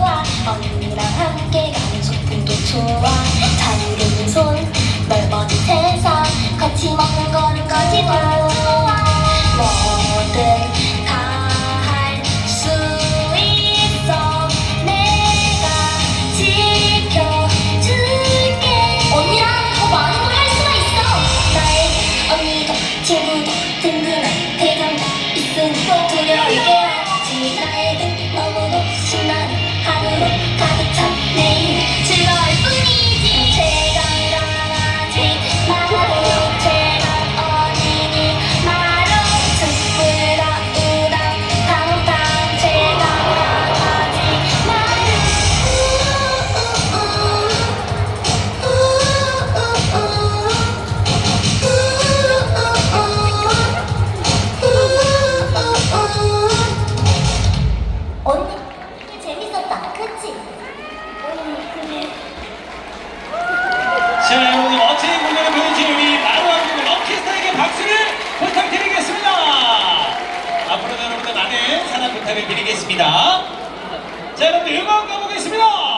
좋아 언니랑 함께 가는 소풍도 좋아. 자유로운 손 넓어진 세상 같이 먹는 거는 거지 좋아. 뭐든 다 할 수 있어. 내가 지켜줄게. 언니랑 더 많은 걸 할 수가 있어. 나의 언니가 친구도 든든한 대감다 있으니 두려워. 자 여러분 멋진 공연을 보여주신 우리 마루왕국 럭키스타에게 박수를 부탁드리겠습니다. 앞으로도 여러분들 많은 사랑 부탁을 드리겠습니다. 자 여러분 음악 가보겠습니다.